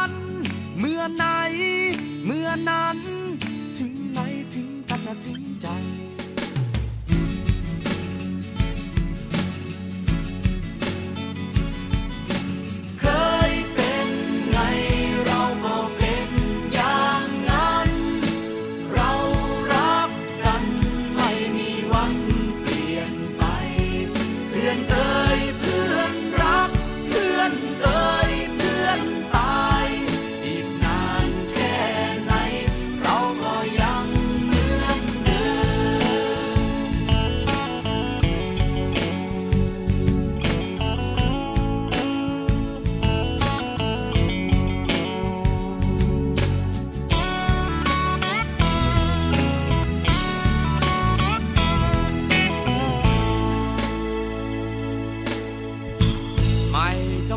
มื่ อไหน เมื่อนั้น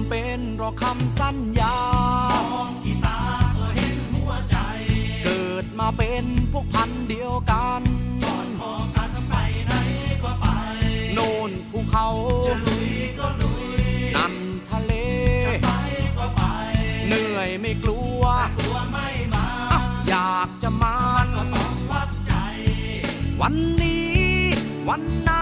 ำเป็นรอคำสัญญามองที่ตาก็เห็นหัวใจ เกิดมาเป็นพวกพันธุ์เดียวกันก่อนขอกันไปไหนก็ไป โน่นภูเขาจะลุยก็ลุยนั่นทะเลจะไปก็ไป เหนื่อยไม่กลัวกลัวไม่มาอะอยากจะมาก็ต้องวัดใจ วันนี้วันไหน